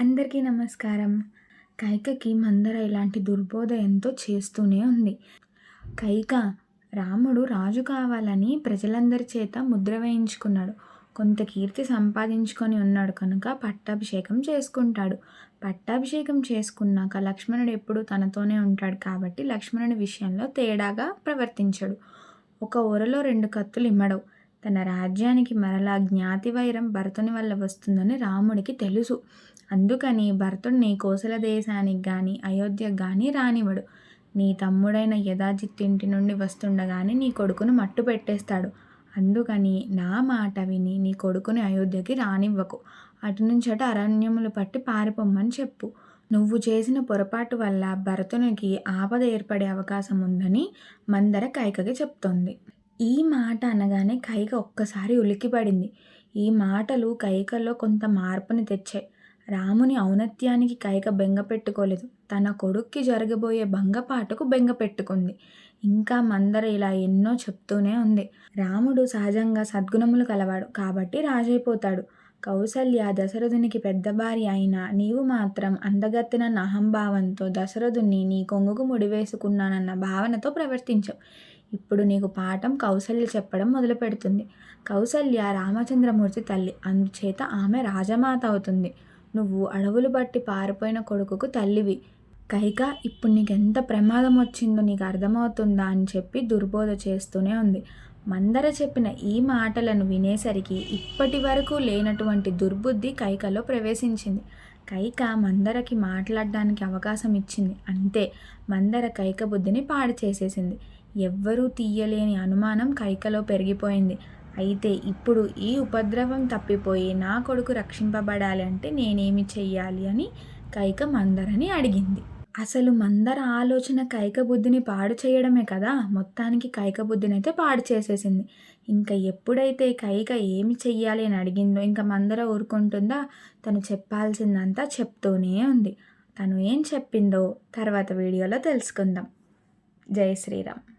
అందరికీ నమస్కారం. కైకకి మందర ఇలాంటి దుర్బోధ ఎంతో చేస్తూనే ఉంది. కైక రాముడు రాజు కావాలని ప్రజలందరి చేత ముద్ర వేయించుకున్నాడు. కొంత కీర్తి సంపాదించుకొని ఉన్నాడు కనుక పట్టాభిషేకం చేసుకుంటాడు. పట్టాభిషేకం చేసుకున్నాక లక్ష్మణుడు ఎప్పుడు తనతోనే ఉంటాడు కాబట్టి లక్ష్మణుడి విషయంలో తేడాగా ప్రవర్తించాడు. ఒక ఊరలో రెండు కత్తులు ఇమ్మడవు తన రాజ్యానికి మరలా జ్ఞాతి వైరం భరతుని వల్ల వస్తుందని రాముడికి తెలుసు. అందుకని భరతుడిని కోసల దేశానికి కానీ అయోధ్యకు కానీ రానివ్వడు. నీ తమ్ముడైన యథాజిత్తింటి నుండి వస్తుండగానే నీ కొడుకును మట్టు పెట్టేస్తాడు. అందుకని నా మాట విని నీ కొడుకుని అయోధ్యకి రానివ్వకు. అటు నుంచి అటు అరణ్యములు పట్టి పారిపోమ్మని చెప్పు. నువ్వు చేసిన పొరపాటు వల్ల భరతునికి ఆపద ఏర్పడే అవకాశం ఉందని మందర కైకకి చెప్తోంది. ఈ మాట అనగానే కైక ఒక్కసారి ఉలిక్కిపడింది. ఈ మాటలు కైకలో కొంత మార్పుని తెచ్చాయి. రాముని ఔన్నత్యానికి కైక బెంగ పెట్టుకోలేదు. తన కొడుక్కి జరగబోయే భంగపాటుకు బెంగ పెట్టుకుంది. ఇంకా మందర ఇలా ఎన్నో చెప్తూనే ఉంది. రాముడు సహజంగా సద్గుణములు కలవాడు కాబట్టి రాజైపోతాడు. కౌసల్య దశరథునికి పెద్ద భార్య అయినా నీవు మాత్రం అందగత్తిన అహంభావంతో దశరథుని నీ కొంగుకు ముడివేసుకున్నానన్న భావనతో ప్రవర్తించావు. ఇప్పుడు నీకు పాఠం కౌసల్య చెప్పడం మొదలు పెడుతుంది కౌసల్య రామచంద్రమూర్తి తల్లి. అందుచేత ఆమె రాజమాత అవుతుంది. నువ్వు అడవులు బట్టి పారిపోయిన కొడుకుకు తల్లివి. కైక ఇప్పుడు నీకు ఎంత ప్రమాదం వచ్చిందో నీకు అర్థమవుతుందా అని చెప్పి దుర్బోధ చేస్తూనే ఉంది. మందర చెప్పిన ఈ మాటలను వినేసరికి ఇప్పటి వరకు లేనటువంటి దుర్బుద్ధి కైకలో ప్రవేశించింది. కైక మందరకి మాట్లాడడానికి అవకాశం ఇచ్చింది. అంతే మందర కైక బుద్ధిని పాడు చేసేసింది. ఎవ్వరూ తీయలేని అనుమానం కైకలో పెరిగిపోయింది. అయితే ఇప్పుడు ఈ ఉపద్రవం తప్పిపోయి నా కొడుకు రక్షింపబడాలి అంటే నేనేమి చెయ్యాలి అని కైక మందరని అడిగింది. అసలు మందర ఆలోచన కైక బుద్ధిని పాడు చేయడమే కదా? మొత్తానికి కైక బుద్ధిని అయితే పాడు చేసేసింది. ఇంకా ఎప్పుడైతే కైక ఏమి చెయ్యాలి అని అడిగిందో ఇంకా మందర ఊరుకుంటుందా? తను చెప్పాల్సిందంతా చెప్తూనే ఉంది. తను ఏం చెప్పిందో తర్వాత వీడియోలో తెలుసుకుందాం. జై శ్రీరామ్.